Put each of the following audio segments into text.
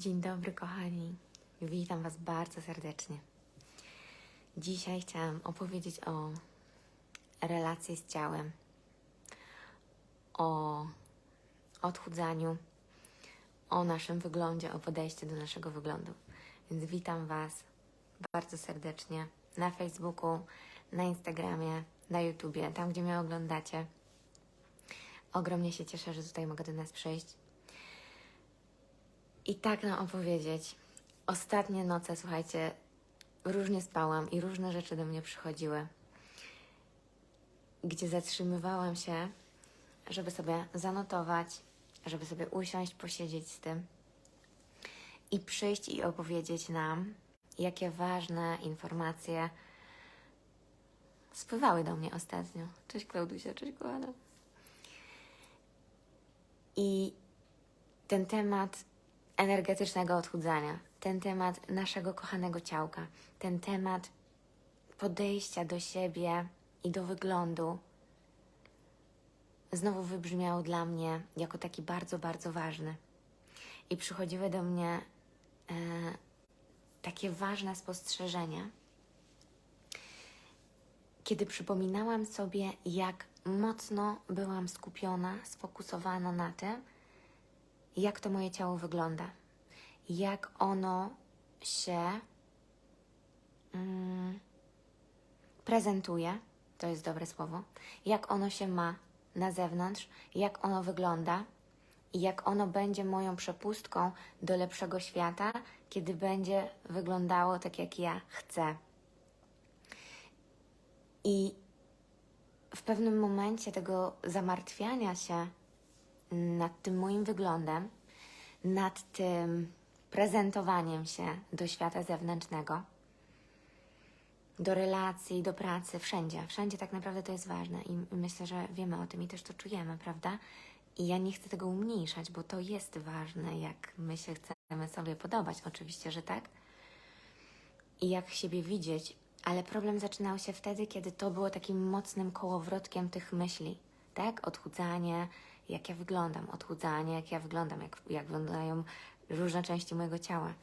Dzień dobry, kochani. Witam Was bardzo serdecznie. Dzisiaj chciałam opowiedzieć o relacji z ciałem, o odchudzaniu, o naszym wyglądzie, o podejściu do naszego wyglądu. Więc witam Was bardzo serdecznie na Facebooku, na Instagramie, na YouTubie, tam gdzie mnie oglądacie. Ogromnie się cieszę, że tutaj mogę do nas przyjść i tak nam opowiedzieć. Ostatnie noce, słuchajcie, różnie spałam i różne rzeczy do mnie przychodziły, gdzie zatrzymywałam się, żeby sobie zanotować, żeby sobie usiąść, posiedzieć z tym i przyjść i opowiedzieć nam, jakie ważne informacje spływały do mnie ostatnio. Cześć Klaudusia, cześć kochana. I ten temat energetycznego odchudzania, ten temat naszego kochanego ciałka, ten temat podejścia do siebie i do wyglądu znowu wybrzmiał dla mnie jako taki bardzo, bardzo ważny. I przychodziły do mnie e, takie ważne spostrzeżenia, kiedy przypominałam sobie, jak mocno byłam skupiona, sfokusowana na tym, jak to moje ciało wygląda, jak ono się mm, prezentuje, to jest dobre słowo, jak ono się ma na zewnątrz, jak ono wygląda i jak ono będzie moją przepustką do lepszego świata, kiedy będzie wyglądało tak, jak ja chcę. I w pewnym momencie tego zamartwiania się nad tym moim wyglądem, nad tym prezentowaniem się do świata zewnętrznego, do relacji, do pracy, wszędzie. Wszędzie tak naprawdę to jest ważne i myślę, że wiemy o tym i też to czujemy, prawda? I ja nie chcę tego umniejszać, bo to jest ważne, jak my się chcemy sobie podobać. Oczywiście, że tak. I jak siebie widzieć, ale problem zaczynał się wtedy, kiedy to było takim mocnym kołowrotkiem tych myśli, tak? Odchudzanie, jak ja wyglądam, odchudzanie, jak ja wyglądam, jak, jak wyglądają różne części mojego ciała.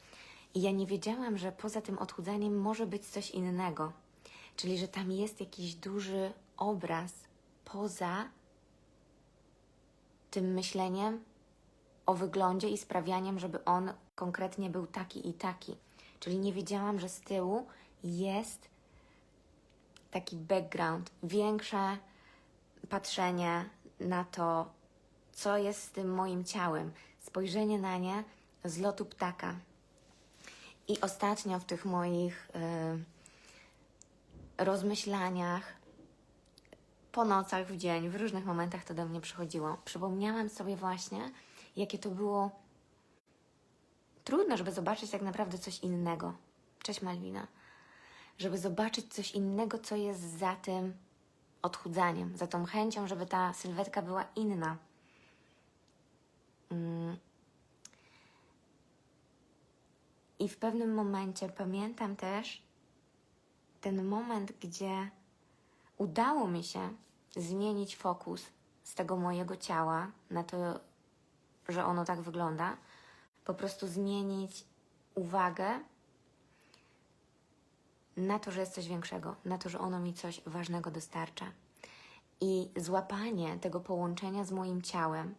I ja nie wiedziałam, że poza tym odchudzaniem może być coś innego. Czyli, że tam jest jakiś duży obraz poza tym myśleniem o wyglądzie i sprawianiem, żeby on konkretnie był taki i taki. Czyli nie wiedziałam, że z tyłu jest taki background, większe patrzenie na to, co jest z tym moim ciałem, spojrzenie na nie z lotu ptaka. I ostatnio w tych moich y, rozmyślaniach, po nocach, w dzień, w różnych momentach to do mnie przychodziło. Przypomniałam sobie właśnie, jakie to było trudno, żeby zobaczyć tak naprawdę coś innego. Cześć Malwina. Żeby zobaczyć coś innego, co jest za tym odchudzaniem, za tą chęcią, żeby ta sylwetka była inna. Mm. I w pewnym momencie pamiętam też ten moment, gdzie udało mi się zmienić fokus z tego mojego ciała na to, że ono tak wygląda, po prostu zmienić uwagę na to, że jest coś większego, na to, że ono mi coś ważnego dostarcza. I złapanie tego połączenia z moim ciałem,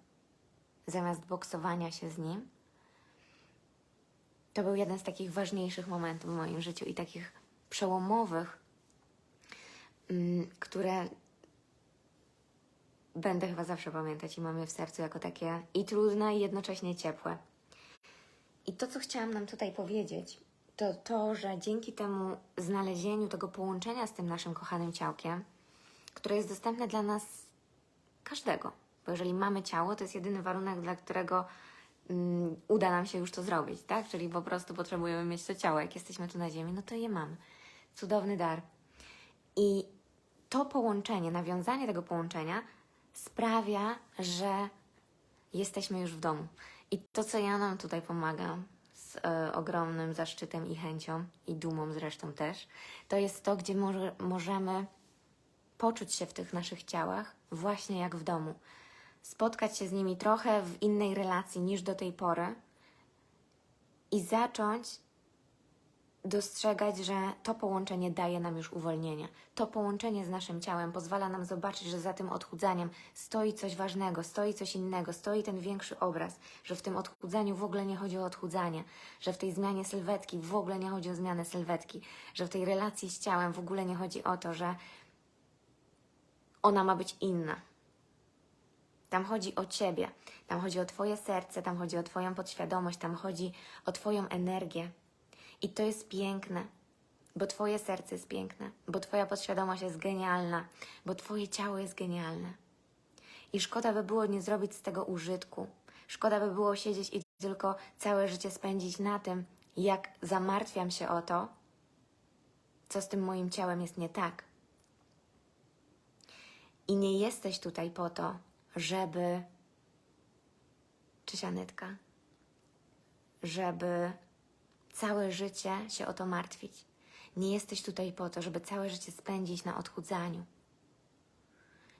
zamiast boksowania się z nim, to był jeden z takich ważniejszych momentów w moim życiu i takich przełomowych, mm, które będę chyba zawsze pamiętać i mam je w sercu jako takie i trudne, i jednocześnie ciepłe. I to, co chciałam nam tutaj powiedzieć, to to, że dzięki temu znalezieniu tego połączenia z tym naszym kochanym ciałkiem, które jest dostępne dla nas każdego, bo jeżeli mamy ciało, to jest jedyny warunek, dla którego uda nam się już to zrobić, tak? Czyli po prostu potrzebujemy mieć to ciało. Jak jesteśmy tu na Ziemi, no to je mamy. Cudowny dar. I to połączenie, nawiązanie tego połączenia sprawia, że jesteśmy już w domu. I to, co ja nam tutaj pomagam, z e, ogromnym zaszczytem i chęcią, i dumą zresztą też, to jest to, gdzie może, możemy poczuć się w tych naszych ciałach właśnie jak w domu. Spotkać się z nimi trochę w innej relacji niż do tej pory i zacząć dostrzegać, że to połączenie daje nam już uwolnienie. To połączenie z naszym ciałem pozwala nam zobaczyć, że za tym odchudzaniem stoi coś ważnego, stoi coś innego, stoi ten większy obraz, że w tym odchudzaniu w ogóle nie chodzi o odchudzanie, że w tej zmianie sylwetki w ogóle nie chodzi o zmianę sylwetki, że w tej relacji z ciałem w ogóle nie chodzi o to, że ona ma być inna. Tam chodzi o Ciebie, tam chodzi o Twoje serce, tam chodzi o Twoją podświadomość, tam chodzi o Twoją energię. I to jest piękne, bo Twoje serce jest piękne, bo Twoja podświadomość jest genialna, bo Twoje ciało jest genialne. I szkoda by było nie zrobić z tego użytku. Szkoda by było siedzieć i tylko całe życie spędzić na tym, jak zamartwiam się o to, co z tym moim ciałem jest nie tak. I nie jesteś tutaj po to, żeby. Cześć Anetka. Żeby całe życie się o to martwić. Nie jesteś tutaj po to, żeby całe życie spędzić na odchudzaniu.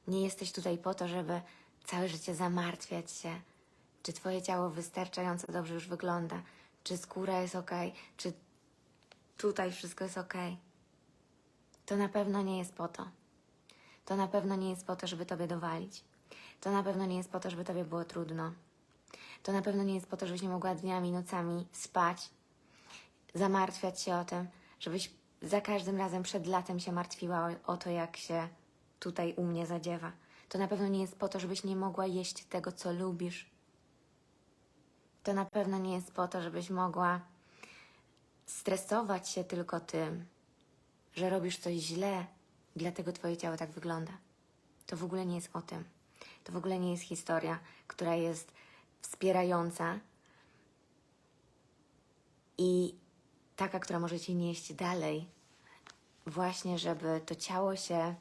Nie jesteś tutaj po to, żeby całe życie zamartwiać się, czy Twoje ciało wystarczająco dobrze już wygląda, czy skóra jest ok, czy tutaj wszystko jest ok. To na pewno nie jest po to. To na pewno nie jest po to, żeby Tobie dowalić. To na pewno nie jest po to, żeby Tobie było trudno. To na pewno nie jest po to, żebyś nie mogła dniami, nocami spać, zamartwiać się o tym, żebyś za każdym razem przed latem się martwiła o, to, jak się tutaj u mnie zadziewa. To na pewno nie jest po to, żebyś nie mogła jeść tego, co lubisz. To na pewno nie jest po to, żebyś mogła stresować się tylko tym, że robisz coś źle, dlatego Twoje ciało tak wygląda. To w ogóle nie jest o tym. To w ogóle nie jest historia, która jest wspierająca i taka, która może Cię nieść dalej, właśnie żeby to ciało się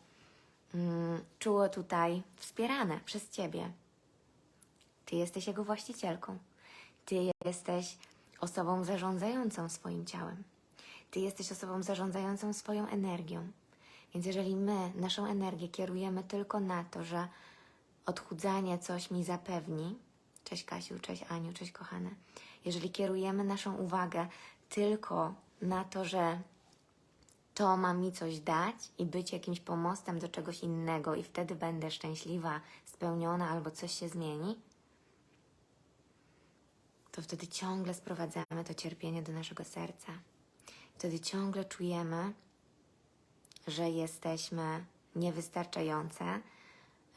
mm, czuło tutaj wspierane przez Ciebie. Ty jesteś jego właścicielką. Ty jesteś osobą zarządzającą swoim ciałem. Ty jesteś osobą zarządzającą swoją energią. Więc jeżeli my naszą energię kierujemy tylko na to, że odchudzanie coś mi zapewni, cześć Kasiu, cześć Aniu, cześć kochane, jeżeli kierujemy naszą uwagę tylko na to, że to ma mi coś dać i być jakimś pomostem do czegoś innego, i wtedy będę szczęśliwa, spełniona albo coś się zmieni, to wtedy ciągle sprowadzamy to cierpienie do naszego serca. Wtedy ciągle czujemy, że jesteśmy niewystarczające,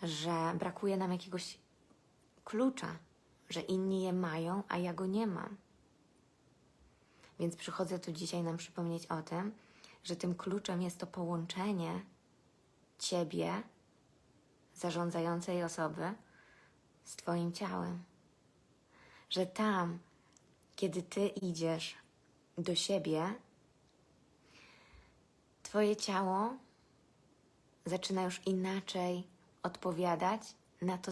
że brakuje nam jakiegoś klucza, że inni je mają, a ja go nie mam. Więc przychodzę tu dzisiaj nam przypomnieć o tym, że tym kluczem jest to połączenie Ciebie, zarządzającej osoby, z Twoim ciałem. Że tam, kiedy Ty idziesz do siebie, Twoje ciało zaczyna już inaczej odpowiadać na to,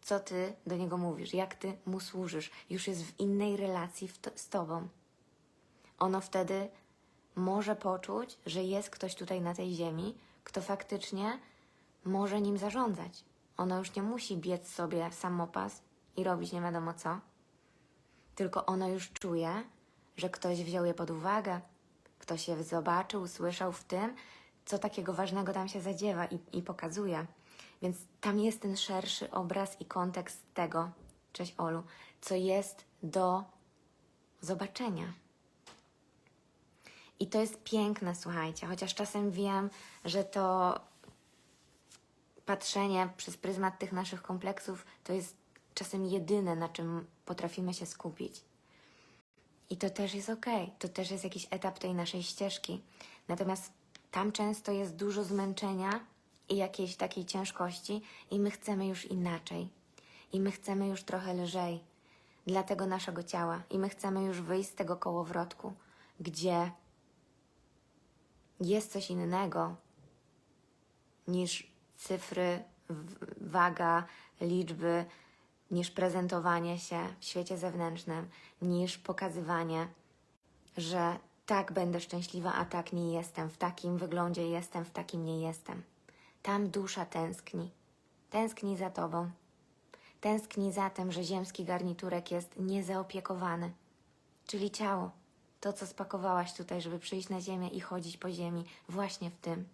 co Ty do niego mówisz, jak Ty mu służysz. Już jest w innej relacji w to, z Tobą. Ono wtedy może poczuć, że jest ktoś tutaj na tej ziemi, kto faktycznie może nim zarządzać. Ono już nie musi biec sobie samopas i robić nie wiadomo co, tylko ono już czuje, że ktoś wziął je pod uwagę, ktoś je zobaczył, usłyszał w tym, co takiego ważnego tam się zadziewa i, i pokazuje. Więc tam jest ten szerszy obraz i kontekst tego, cześć Olu, co jest do zobaczenia. I to jest piękne, słuchajcie, chociaż czasem wiem, że to patrzenie przez pryzmat tych naszych kompleksów to jest czasem jedyne, na czym potrafimy się skupić. I to też jest ok, to też jest jakiś etap tej naszej ścieżki. Natomiast tam często jest dużo zmęczenia i jakiejś takiej ciężkości, i my chcemy już inaczej. I my chcemy już trochę lżej dla tego naszego ciała. I my chcemy już wyjść z tego kołowrotku, gdzie jest coś innego niż cyfry, waga, liczby, niż prezentowanie się w świecie zewnętrznym, niż pokazywanie, że tak będę szczęśliwa, a tak nie jestem, w takim wyglądzie jestem, w takim nie jestem. Tam dusza tęskni. Tęskni za tobą. Tęskni za tym, że ziemski garniturek jest niezaopiekowany. czyli ciało. To, co spakowałaś tutaj, żeby przyjść na ziemię i chodzić po ziemi, właśnie w tym.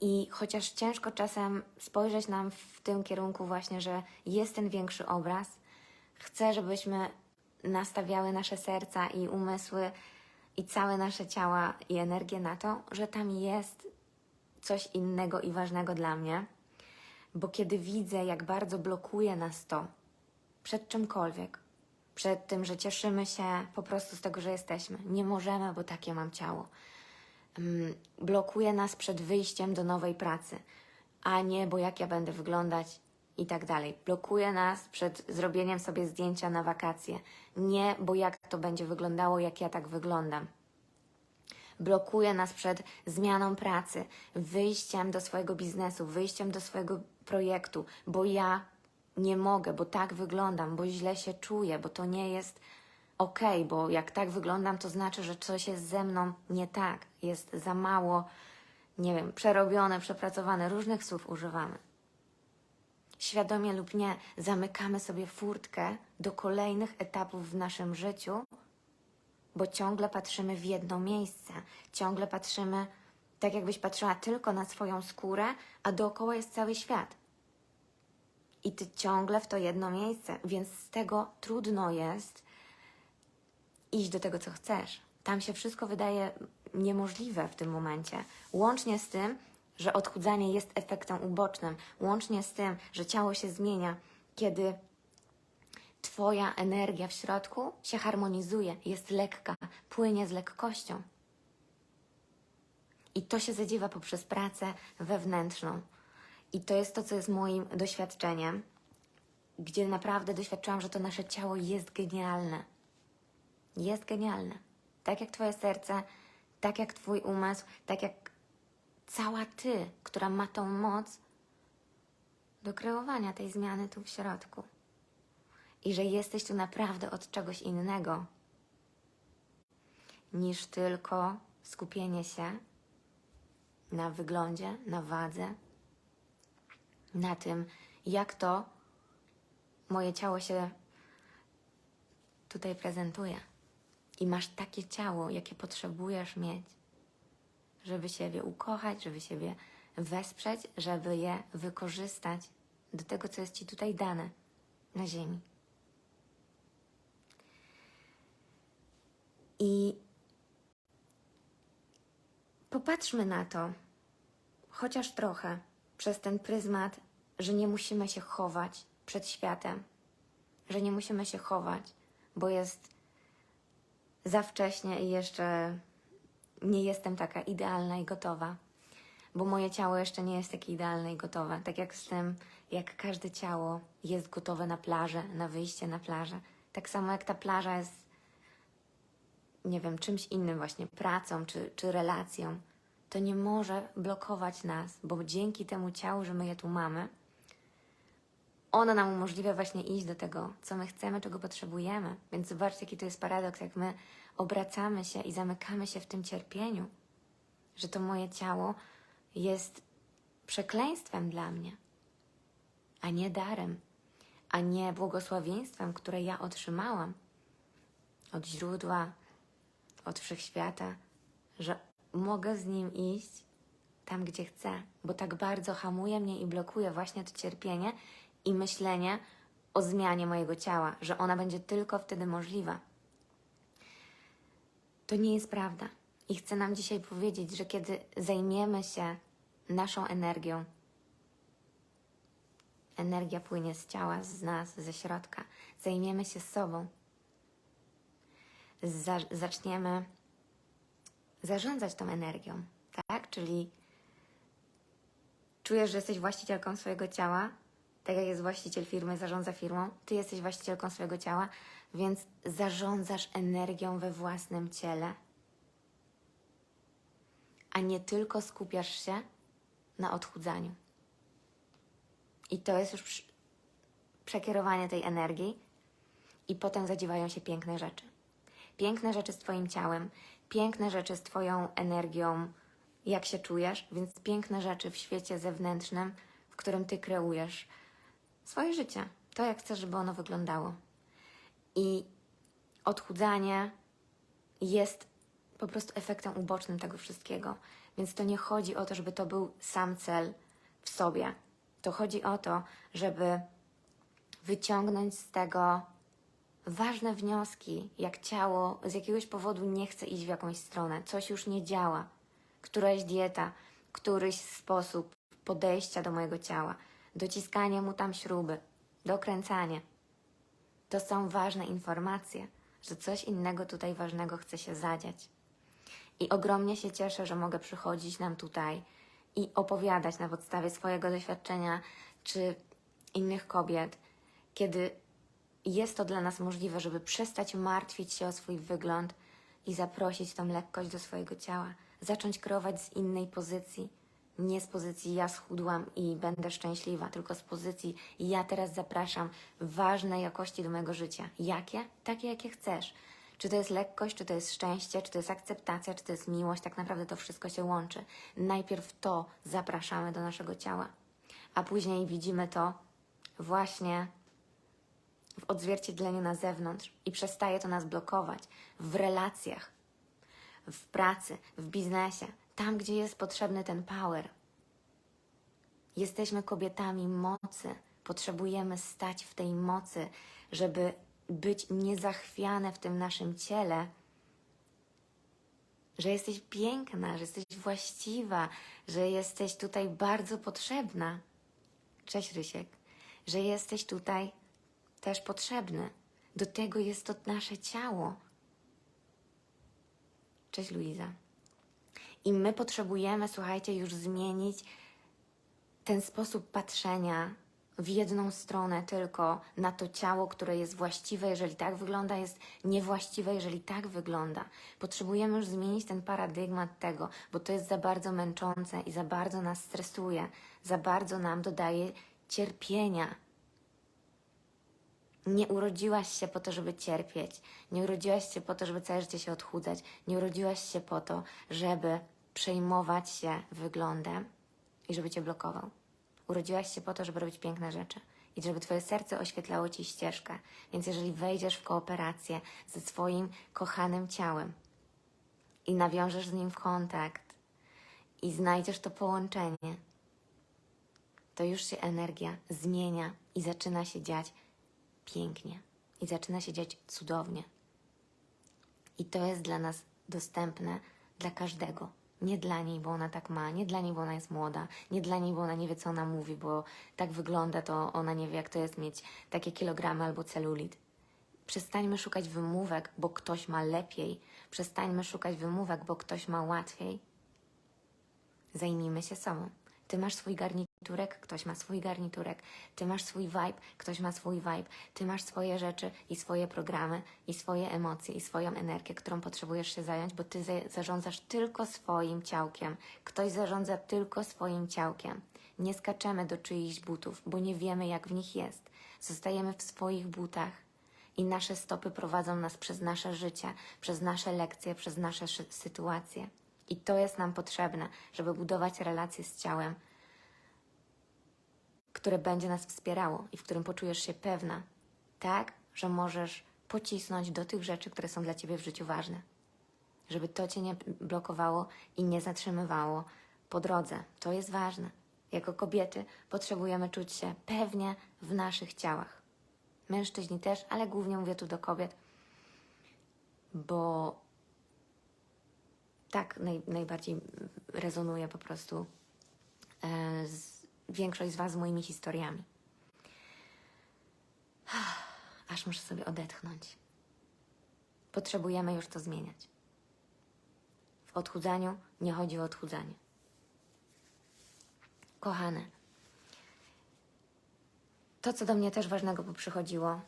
I chociaż ciężko czasem spojrzeć nam w tym kierunku, właśnie, że jest ten większy obraz, chcę, żebyśmy nastawiały nasze serca i umysły i całe nasze ciała i energię na to, że tam jest coś innego i ważnego dla mnie, bo kiedy widzę, jak bardzo blokuje nas to przed czymkolwiek, przed tym, że cieszymy się po prostu z tego, że jesteśmy, nie możemy, bo takie mam ciało mm, blokuje nas przed wyjściem do nowej pracy, a nie, bo jak ja będę wyglądać i tak dalej. Blokuje nas przed zrobieniem sobie zdjęcia na wakacje, nie, bo jak to będzie wyglądało, jak ja tak wyglądam. Blokuje nas przed zmianą pracy, wyjściem do swojego biznesu, wyjściem do swojego projektu, bo ja nie mogę, bo tak wyglądam, bo źle się czuję, bo to nie jest okej, bo jak tak wyglądam, to znaczy, że coś jest ze mną nie tak, jest za mało, nie wiem, przerobione, przepracowane, różnych słów używamy. Świadomie lub nie, zamykamy sobie furtkę do kolejnych etapów w naszym życiu, bo ciągle patrzymy w jedno miejsce, ciągle patrzymy tak, jakbyś patrzyła tylko na swoją skórę, a dookoła jest cały świat. I ty ciągle w to jedno miejsce, więc z tego trudno jest iść do tego, co chcesz. Tam się wszystko wydaje niemożliwe w tym momencie. Łącznie z tym, że odchudzanie jest efektem ubocznym, łącznie z tym, że ciało się zmienia, kiedy Twoja energia w środku się harmonizuje, jest lekka, płynie z lekkością. I to się zadziewa poprzez pracę wewnętrzną. I to jest to, co jest moim doświadczeniem, gdzie naprawdę doświadczyłam, że to nasze ciało jest genialne jest genialne. Tak jak Twoje serce, tak jak Twój umysł, tak jak cała Ty, która ma tą moc do kreowania tej zmiany tu w środku. I że jesteś tu naprawdę od czegoś innego niż tylko skupienie się na wyglądzie, na wadze, na tym, jak to moje ciało się tutaj prezentuje i masz takie ciało, jakie potrzebujesz mieć, żeby siebie ukochać, żeby siebie wesprzeć, żeby je wykorzystać do tego, co jest Ci tutaj dane na Ziemi. I popatrzmy na to, chociaż trochę, przez ten pryzmat, że nie musimy się chować przed światem, że nie musimy się chować, bo jest za wcześnie i jeszcze nie jestem taka idealna i gotowa, bo moje ciało jeszcze nie jest takie idealne i gotowe. Tak jak z tym, jak każde ciało jest gotowe na plażę, na wyjście na plażę. Tak samo jak ta plaża jest, nie wiem, czymś innym, właśnie pracą czy, czy relacją, to nie może blokować nas, bo dzięki temu ciału, że my je tu mamy, ono nam umożliwia właśnie iść do tego, co my chcemy, czego potrzebujemy. Więc zobaczcie, jaki to jest paradoks, jak my obracamy się i zamykamy się w tym cierpieniu, że to moje ciało jest przekleństwem dla mnie, a nie darem, a nie błogosławieństwem, które ja otrzymałam od źródła, od wszechświata, że mogę z nim iść tam, gdzie chcę, bo tak bardzo hamuje mnie i blokuje właśnie to cierpienie i myślenie o zmianie mojego ciała, że ona będzie tylko wtedy możliwa. To nie jest prawda. I chcę nam dzisiaj powiedzieć, że kiedy zajmiemy się naszą energią, energia płynie z ciała, z nas, ze środka, zajmiemy się sobą, za zaczniemy zarządzać tą energią, tak? Czyli czujesz, że jesteś właścicielką swojego ciała, tak jak jest właściciel firmy, zarządza firmą, ty jesteś właścicielką swojego ciała, więc zarządzasz energią we własnym ciele, a nie tylko skupiasz się na odchudzaniu. I to jest już przekierowanie tej energii, i potem zadziewają się piękne rzeczy. Piękne rzeczy z Twoim ciałem, piękne rzeczy z Twoją energią, jak się czujesz, więc piękne rzeczy w świecie zewnętrznym, w którym Ty kreujesz swoje życie, to jak chcesz, żeby ono wyglądało. I odchudzanie jest po prostu efektem ubocznym tego wszystkiego. Więc to nie chodzi o to, żeby to był sam cel w sobie. To chodzi o to, żeby wyciągnąć z tego ważne wnioski, jak ciało z jakiegoś powodu nie chce iść w jakąś stronę, coś już nie działa, któraś dieta, któryś sposób podejścia do mojego ciała, dociskanie mu tam śruby, dokręcanie. To są ważne informacje, że coś innego tutaj ważnego chce się zadziać. I ogromnie się cieszę, że mogę przychodzić nam tutaj i opowiadać na podstawie swojego doświadczenia czy innych kobiet, kiedy jest to dla nas możliwe, żeby przestać martwić się o swój wygląd i zaprosić tą lekkość do swojego ciała, zacząć kreować z innej pozycji. Nie z pozycji ja schudłam i będę szczęśliwa, tylko z pozycji ja teraz zapraszam ważne jakości do mojego życia. Jakie? Takie, jakie chcesz. Czy to jest lekkość, czy to jest szczęście, czy to jest akceptacja, czy to jest miłość, tak naprawdę to wszystko się łączy. Najpierw to zapraszamy do naszego ciała, a później widzimy to właśnie w odzwierciedleniu na zewnątrz i przestaje to nas blokować w relacjach, w pracy, w biznesie, tam gdzie jest potrzebny ten power. Jesteśmy kobietami mocy, potrzebujemy stać w tej mocy, żeby być niezachwiane w tym naszym ciele, że jesteś piękna, że jesteś właściwa, że jesteś tutaj bardzo potrzebna. Cześć Rysiek, że jesteś tutaj też potrzebny. Do tego jest to nasze ciało. Cześć Luiza. I my potrzebujemy, słuchajcie, już zmienić ten sposób patrzenia w jedną stronę tylko na to ciało, które jest właściwe, jeżeli tak wygląda, jest niewłaściwe, jeżeli tak wygląda. Potrzebujemy już zmienić ten paradygmat tego, bo to jest za bardzo męczące i za bardzo nas stresuje, za bardzo nam dodaje cierpienia. Nie urodziłaś się po to, żeby cierpieć. Nie urodziłaś się po to, żeby całe życie się odchudzać. Nie urodziłaś się po to, żeby przejmować się wyglądem i żeby cię blokował. Urodziłaś się po to, żeby robić piękne rzeczy i żeby twoje serce oświetlało ci ścieżkę. Więc jeżeli wejdziesz w kooperację ze swoim kochanym ciałem i nawiążesz z nim kontakt i znajdziesz to połączenie, to już się energia zmienia i zaczyna się dziać pięknie i zaczyna się dziać cudownie. I to jest dla nas dostępne dla każdego. Nie dla niej, bo ona tak ma, nie dla niej, bo ona jest młoda, nie dla niej, bo ona nie wie, co ona mówi, bo tak wygląda, to ona nie wie, jak to jest mieć takie kilogramy albo celulit. Przestańmy szukać wymówek, bo ktoś ma lepiej. Przestańmy szukać wymówek, bo ktoś ma łatwiej. Zajmijmy się sobą. Ty masz swój garniturek, ktoś ma swój garniturek. Ty masz swój vibe, ktoś ma swój vibe. Ty masz swoje rzeczy i swoje programy, i swoje emocje, i swoją energię, którą potrzebujesz się zająć, bo ty za- zarządzasz tylko swoim ciałkiem. Ktoś zarządza tylko swoim ciałkiem. Nie skaczemy do czyichś butów, bo nie wiemy, jak w nich jest. Zostajemy w swoich butach i nasze stopy prowadzą nas przez nasze życie, przez nasze lekcje, przez nasze sytuacje. I to jest nam potrzebne, żeby budować relacje z ciałem, które będzie nas wspierało i w którym poczujesz się pewna, tak, że możesz pocisnąć do tych rzeczy, które są dla ciebie w życiu ważne. Żeby to cię nie blokowało i nie zatrzymywało po drodze. To jest ważne. Jako kobiety potrzebujemy czuć się pewnie w naszych ciałach. Mężczyźni też, ale głównie mówię tu do kobiet, bo tak naj, najbardziej rezonuje po prostu e, z, większość z Was z moimi historiami. Aż muszę sobie odetchnąć. Potrzebujemy już to zmieniać. W odchudzaniu nie chodzi o odchudzanie. Kochane, to, co do mnie też ważnego poprzychodziło,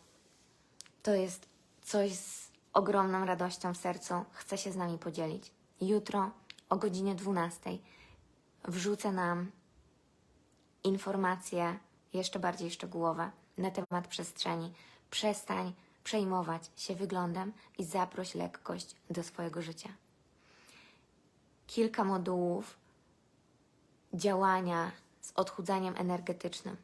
to jest coś z ogromną radością w sercu. Chcę się z nami podzielić. Jutro o godzinie 12 wrzucę nam informacje jeszcze bardziej szczegółowe na temat przestrzeni. Przestań przejmować się wyglądem i zaproś lekkość do swojego życia. Kilka modułów działania z odchudzaniem energetycznym.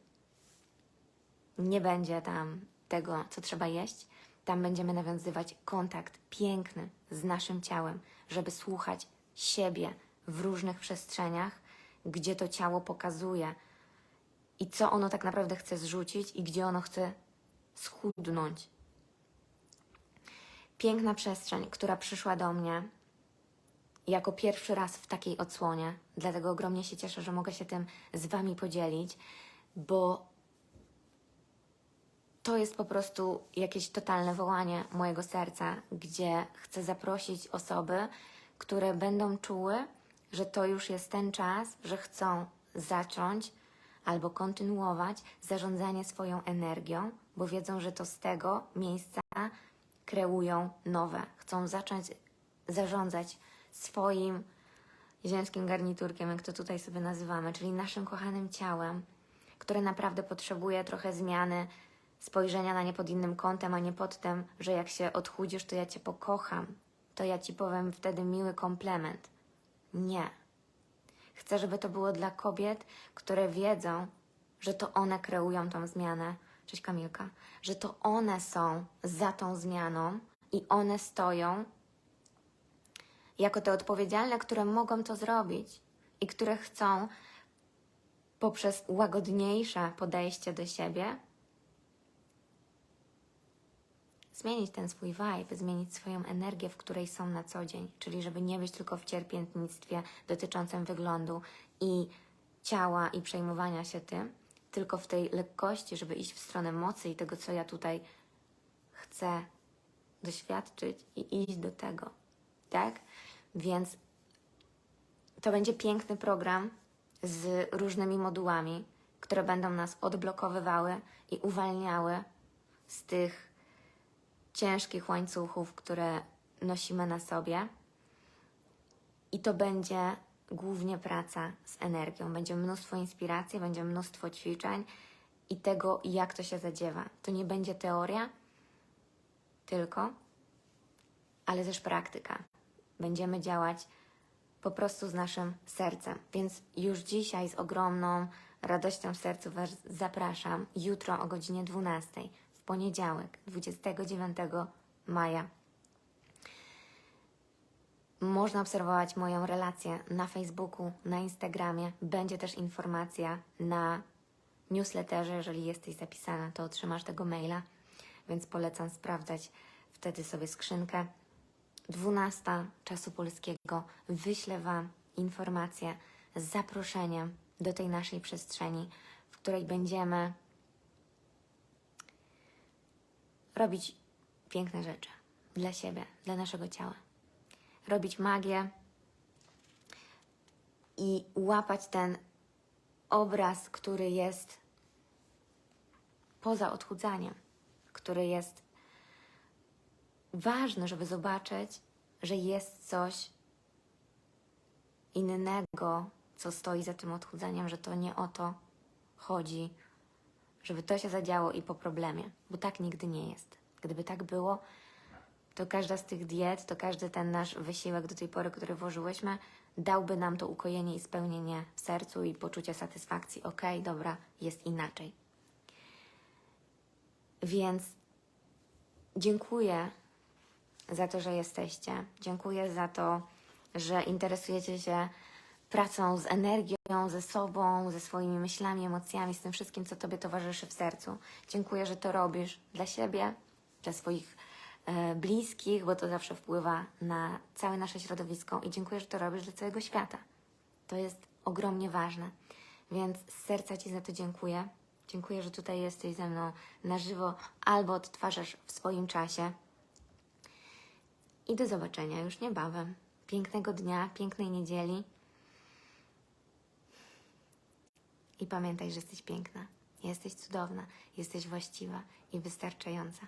Nie będzie tam tego, co trzeba jeść. Tam będziemy nawiązywać kontakt piękny z naszym ciałem, żeby słuchać siebie w różnych przestrzeniach, gdzie to ciało pokazuje i co ono tak naprawdę chce zrzucić i gdzie ono chce schudnąć. Piękna przestrzeń, która przyszła do mnie jako pierwszy raz w takiej odsłonie. Dlatego ogromnie się cieszę, że mogę się tym z Wami podzielić, bo to jest po prostu jakieś totalne wołanie mojego serca, gdzie chcę zaprosić osoby, które będą czuły, że to już jest ten czas, że chcą zacząć albo kontynuować zarządzanie swoją energią, bo wiedzą, że to z tego miejsca kreują nowe. Chcą zacząć zarządzać swoim ziemskim garniturkiem, jak to tutaj sobie nazywamy, czyli naszym kochanym ciałem, które naprawdę potrzebuje trochę zmiany spojrzenia na nie pod innym kątem, a nie pod tym, że jak się odchudzisz, to ja cię pokocham, to ja ci powiem wtedy miły komplement. Nie. Chcę, żeby to było dla kobiet, które wiedzą, że to one kreują tą zmianę. Cześć Kamilka. Że to one są za tą zmianą i one stoją jako te odpowiedzialne, które mogą to zrobić i które chcą poprzez łagodniejsze podejście do siebie zmienić ten swój vibe, zmienić swoją energię, w której są na co dzień, czyli żeby nie być tylko w cierpiętnictwie dotyczącym wyglądu i ciała i przejmowania się tym, tylko w tej lekkości, żeby iść w stronę mocy i tego, co ja tutaj chcę doświadczyć i iść do tego, tak? Więc to będzie piękny program z różnymi modułami, które będą nas odblokowywały i uwalniały z tych ciężkich łańcuchów, które nosimy na sobie. I to będzie głównie praca z energią. Będzie mnóstwo inspiracji, będzie mnóstwo ćwiczeń i tego, jak to się zadziewa. To nie będzie teoria tylko, ale też praktyka. Będziemy działać po prostu z naszym sercem. Więc już dzisiaj z ogromną radością w sercu Was zapraszam jutro o godzinie 12 w poniedziałek, 29 maja. Można obserwować moją relację na Facebooku, na Instagramie. Będzie też informacja na newsletterze. Jeżeli jesteś zapisana, to otrzymasz tego maila, więc polecam sprawdzać wtedy sobie skrzynkę. 12 czasu polskiego wyślę Wam informację z zaproszeniem do tej naszej przestrzeni, w której będziemy robić piękne rzeczy dla siebie, dla naszego ciała. Robić magię i łapać ten obraz, który jest poza odchudzaniem, który jest ważny, żeby zobaczyć, że jest coś innego, co stoi za tym odchudzaniem, że to nie o to chodzi, żeby to się zadziało i po problemie, bo tak nigdy nie jest. Gdyby tak było, to każda z tych diet, to każdy ten nasz wysiłek do tej pory, który włożyłyśmy, dałby nam to ukojenie i spełnienie w sercu i poczucie satysfakcji. Okej, okay, dobra, jest inaczej. Więc dziękuję za to, że jesteście. Dziękuję za to, że interesujecie się pracą z energią, ze sobą, ze swoimi myślami, emocjami, z tym wszystkim, co Tobie towarzyszy w sercu. Dziękuję, że to robisz dla siebie, dla swoich e, bliskich, bo to zawsze wpływa na całe nasze środowisko i dziękuję, że to robisz dla całego świata. To jest ogromnie ważne. Więc z serca Ci za to dziękuję. Dziękuję, że tutaj jesteś ze mną na żywo albo odtwarzasz w swoim czasie. I do zobaczenia już niebawem. Pięknego dnia, pięknej niedzieli. I pamiętaj, że jesteś piękna, jesteś cudowna, jesteś właściwa i wystarczająca.